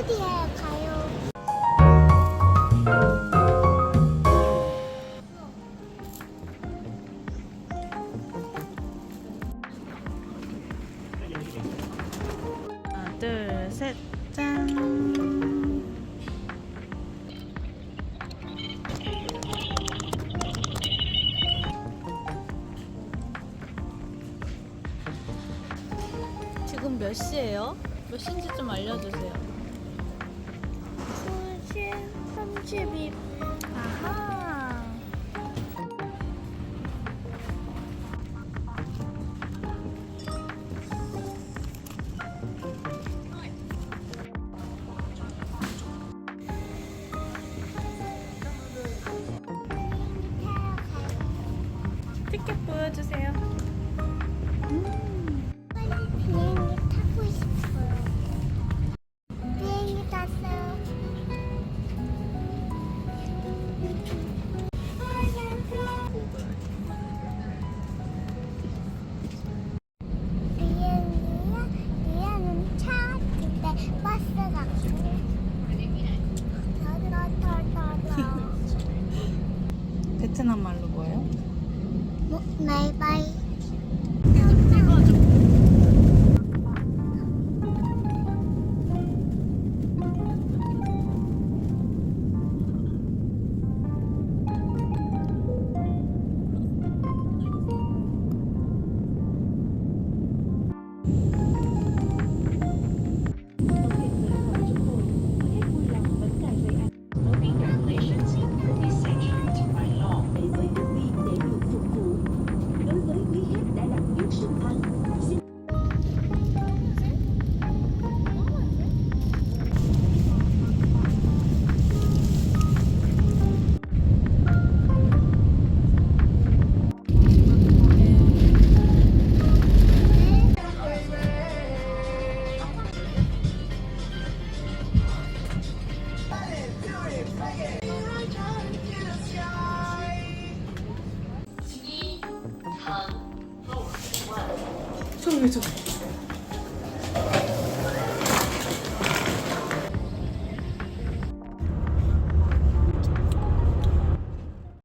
멜로디에 가요. 하나, 둘, 셋, 짠. 지금 몇 시예요? 몇 시인지 좀 알려주세요. 32분. 아하. 티켓 보여주세요. 베트남 말로 뭐예요? 뭐, 바이바이. 저기 저기.